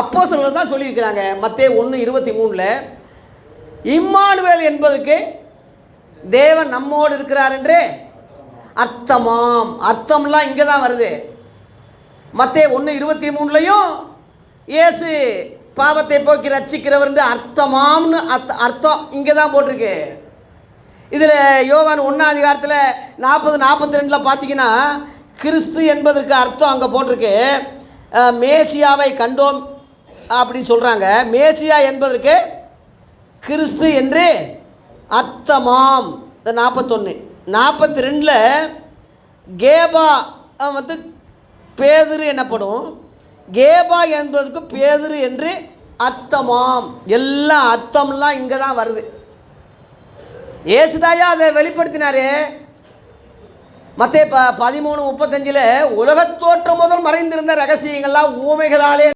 அப்போ சிலர் தான் சொல்லியிருக்கிறாங்க. மத்தே ஒன்று இருபத்தி மூணில் இம்மானுவேல் என்பதற்கு தேவன் நம்மோடு இருக்கிறார் என்று அர்த்தமாம். அர்த்தம்லாம் இங்கே தான் வருது. மத்தே ஒன்று இருபத்தி மூணுலையும் இயேசு பாவத்தை போக்கி ரட்சிக்கிறவர் என்று அர்த்தமாம்னு அர்த்த அர்த்தம் இங்கே தான் போட்டிருக்கு. இதில் யோவான் ஒன்றாம் அதிகாரத்தில் நாற்பது நாற்பத்தி ரெண்டில் பார்த்தீங்கன்னா கிறிஸ்து என்பதற்கு அர்த்தம் அங்கே போட்டிருக்கு. மேசியாவை கண்டோம். அப்படின்னு சொல்கிறாங்க மேசியா என்பதற்கு கிறிஸ்து என்று அத்தமாம் இந்த நாற்பத்தொன்று நாற்பத்தி ரெண்டில் கேபா வந்து பேதுரு எனப்படும் கேபா என்பதற்கு பேதுரு என்று அத்தமாம் எல்லா அர்த்தம்லாம் இங்கே தான் வருது. ஏசுதாயா அதை வெளிப்படுத்தினாரு. மற்ற ப பதிமூணு முப்பத்தஞ்சில் உலகத் தோற்றம் முதல் மறைந்திருந்த ரகசியங்கள்லாம் ஊமைகளாலே